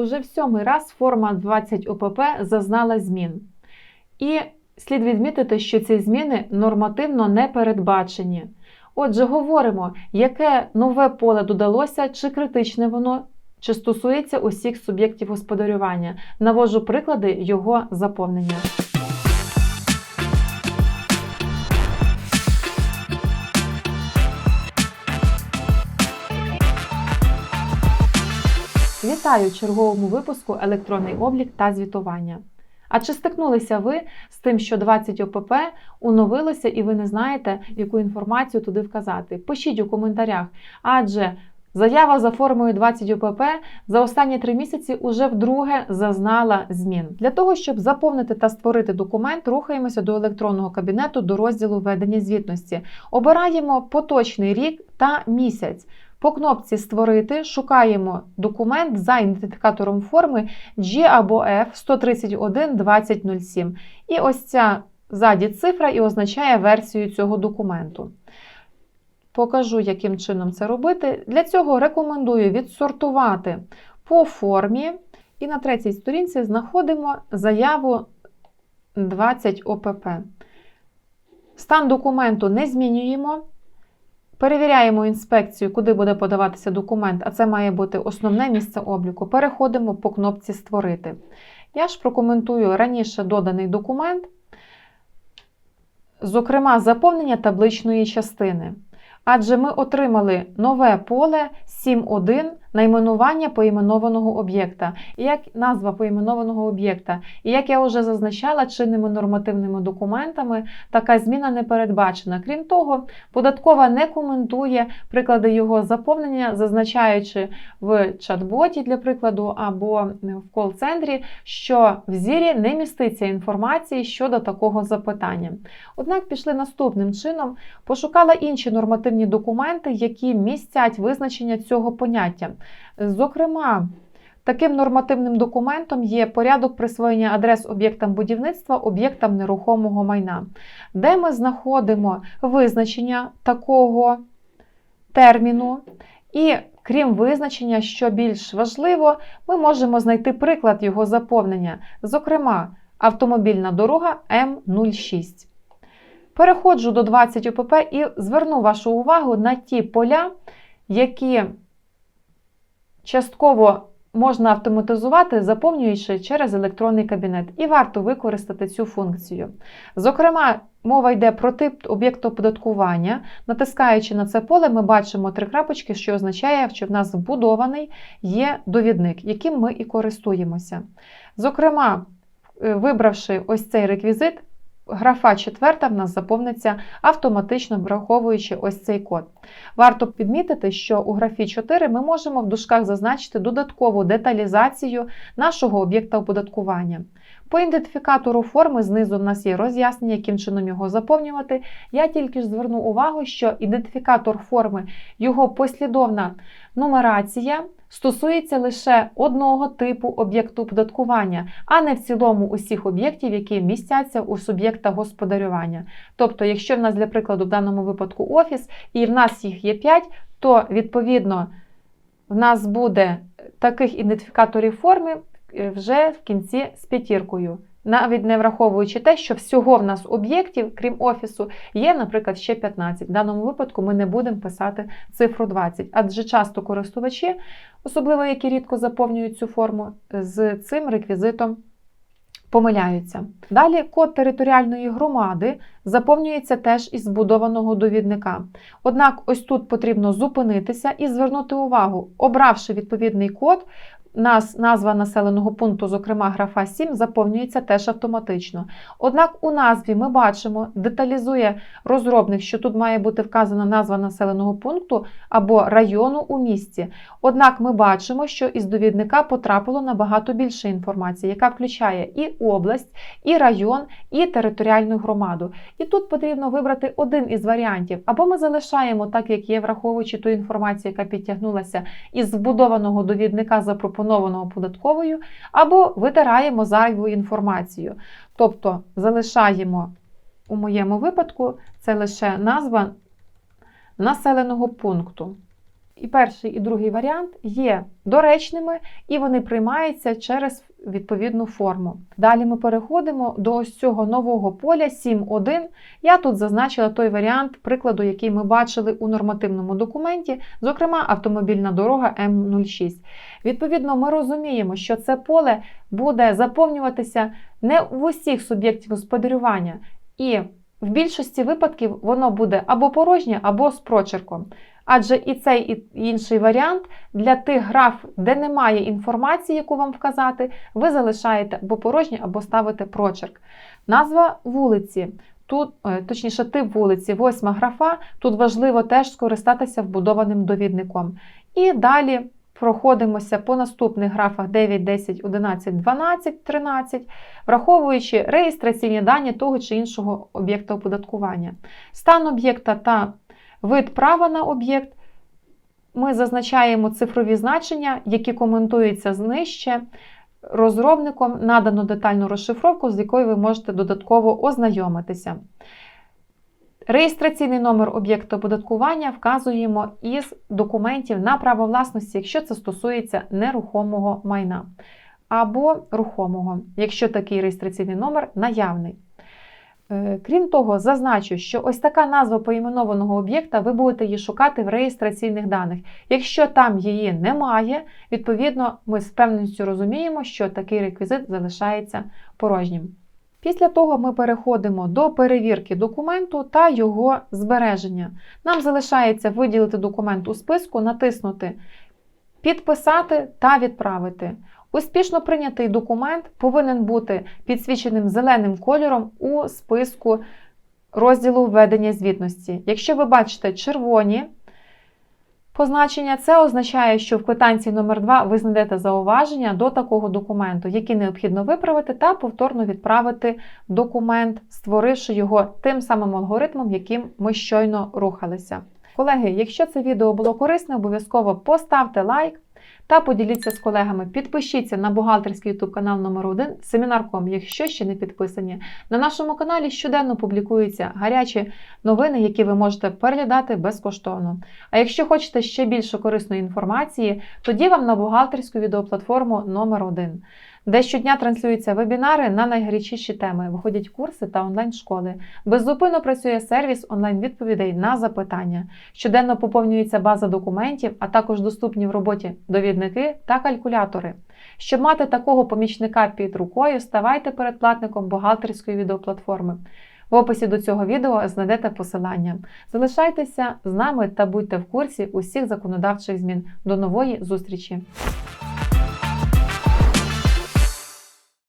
Уже в сьомий раз форма 20 ОПП зазнала змін. І слід відмітити, що ці зміни нормативно не передбачені. Отже, говоримо, яке нове поле додалося, чи критичне воно, чи стосується усіх суб'єктів господарювання. Навожу приклади його заповнення. Вітаю в черговому випуску електронний облік та звітування. А чи стикнулися ви з тим, що 20 ОПП оновилося і ви не знаєте, яку інформацію туди вказати? Пишіть у коментарях, адже заява за формою 20 ОПП за останні три місяці уже вдруге зазнала змін. Для того, щоб заповнити та створити документ, рухаємося до електронного кабінету до розділу ведення звітності. Обираємо поточний рік та місяць. По кнопці Створити шукаємо документ за ідентифікатором форми G або F 131 2007. І ось ця ззаді цифра і означає версію цього документу. Покажу, яким чином це робити. Для цього рекомендую відсортувати по формі. І на третій сторінці знаходимо заяву 20 ОПП. Стан документу не змінюємо. Перевіряємо інспекцію, куди буде подаватися документ, а це має бути основне місце обліку. Переходимо по кнопці Створити. Я ж прокоментую раніше доданий документ, зокрема, заповнення табличної частини. Адже ми отримали нове поле 7.1 найменування поіменованого об'єкта, і як назва поіменованого об'єкта. І як я вже зазначала, чинними нормативними документами така зміна не передбачена. Крім того, податкова не коментує приклади його заповнення, зазначаючи в чат-боті, для прикладу, або в кол-центрі, що в зірі не міститься інформації щодо такого запитання. Однак пішли наступним чином, пошукала інші нормативні документи, які містять визначення цього поняття. Зокрема, таким нормативним документом є порядок присвоєння адрес об'єктам будівництва, об'єктам нерухомого майна, де ми знаходимо визначення такого терміну. І крім визначення, що більш важливо, ми можемо знайти приклад його заповнення, зокрема, автомобільна дорога М06. Переходжу до 20 ОПП і зверну вашу увагу на ті поля, які частково можна автоматизувати, заповнюючи через електронний кабінет, і варто використати цю функцію. Зокрема, мова йде про тип об'єкту оподаткування. Натискаючи на це поле, ми бачимо три крапочки, що означає, що в нас вбудований є довідник, яким ми і користуємося. Зокрема, вибравши ось цей реквізит, Графа четверта в нас заповниться автоматично враховуючи ось цей код. Варто підмітити, що у графі 4 ми можемо в дужках зазначити додаткову деталізацію нашого об'єкта оподаткування. По ідентифікатору форми знизу в нас є роз'яснення, яким чином його заповнювати. Я тільки ж зверну увагу, що ідентифікатор форми, його послідовна нумерація стосується лише одного типу об'єкту оподаткування, а не в цілому усіх об'єктів, які містяться у суб'єкта господарювання. Тобто, якщо в нас, для прикладу, в даному випадку офіс, і в нас їх є 5, то відповідно в нас буде таких ідентифікаторів форми е, вже в кінці з п'ятіркою. Навіть не враховуючи те, що всього в нас об'єктів, крім офісу, є, наприклад, ще 15. В даному випадку ми не будемо писати цифру 20, адже часто користувачі, особливо які рідко заповнюють цю форму, з цим реквізитом помиляються. Далі код територіальної громади заповнюється теж із збудованого довідника. Однак, ось тут потрібно зупинитися і звернути увагу, обравши відповідний код, нас назва населеного пункту, зокрема графа 7, заповнюється теж автоматично. Однак у назві ми бачимо, деталізує розробник, що тут має бути вказана назва населеного пункту або району у місті. Однак ми бачимо, що із довідника потрапило набагато більше інформації, яка включає і область, і район, і територіальну громаду. І тут потрібно вибрати один із варіантів. Або ми залишаємо так, як є, враховуючи ту інформацію, яка підтягнулася із збудованого довідника запропонованого запропонованого податковою, або витираємо зайву інформацію. Тобто залишаємо, у моєму випадку, це лише назва населеного пункту. і перший, і другий варіант є доречними, і вони приймаються через відповідну форму. Далі ми переходимо до ось цього нового поля 7.1. Я тут зазначила той варіант прикладу, який ми бачили у нормативному документі, зокрема автомобільна дорога М06. Відповідно, ми розуміємо, що це поле буде заповнюватися не в усіх суб'єктів господарювання, і в більшості випадків воно буде або порожнє, або з прочерком. Адже і цей і інший варіант для тих граф, де немає інформації, яку вам вказати, ви залишаєте або порожнє, або ставите прочерк. Назва вулиці. Тут, е, точніше, тип вулиці, восьма графа. Тут важливо теж скористатися вбудованим довідником. І далі проходимося по наступних графах 9, 10, 11, 12, 13, враховуючи реєстраційні дані того чи іншого об'єкта оподаткування. Стан об'єкта та вид права на об'єкт. Ми зазначаємо цифрові значення, які коментуються знижче. Розробником надано детальну розшифровку, з якою ви можете додатково ознайомитися. Реєстраційний номер об'єкту оподаткування вказуємо із документів на право власності, якщо це стосується нерухомого майна або рухомого, якщо такий реєстраційний номер наявний. Е, Крім того, зазначу, що ось така назва поіменованого об'єкта, ви будете її шукати в реєстраційних даних. Якщо там її немає, відповідно, ми з певністю розуміємо, що такий реквізит залишається порожнім. Після того ми переходимо до перевірки документу та його збереження. Нам залишається виділити документ у списку, натиснути Підписати та відправити. Успішно прийнятий документ повинен бути підсвіченим зеленим кольором у списку розділу введення звітності. Якщо ви бачите червоні позначення, це означає, що в квитанції номер 2 ви знайдете зауваження до такого документу, які необхідно виправити та повторно відправити документ, створивши його тим самим алгоритмом, яким ми щойно рухалися. Колеги, якщо це відео було корисне, обов'язково поставте лайк та поділіться з колегами. Підпишіться на бухгалтерський YouTube канал номер 1 Семінар.ком, якщо ще не підписані. На нашому каналі щоденно публікуються гарячі новини, які ви можете переглядати безкоштовно. А якщо хочете ще більше корисної інформації, тоді вам на бухгалтерську відеоплатформу номер 1 де щодня транслюються вебінари на найгарячіші теми, виходять курси та онлайн-школи. Беззупинно працює сервіс онлайн-відповідей на запитання. Щоденно поповнюється база документів, а також доступні в роботі довідники та калькулятори. Щоб мати такого помічника під рукою, ставайте передплатником бухгалтерської відеоплатформи. В описі до цього відео знайдете посилання. Залишайтеся з нами та будьте в курсі усіх законодавчих змін. До нової зустрічі!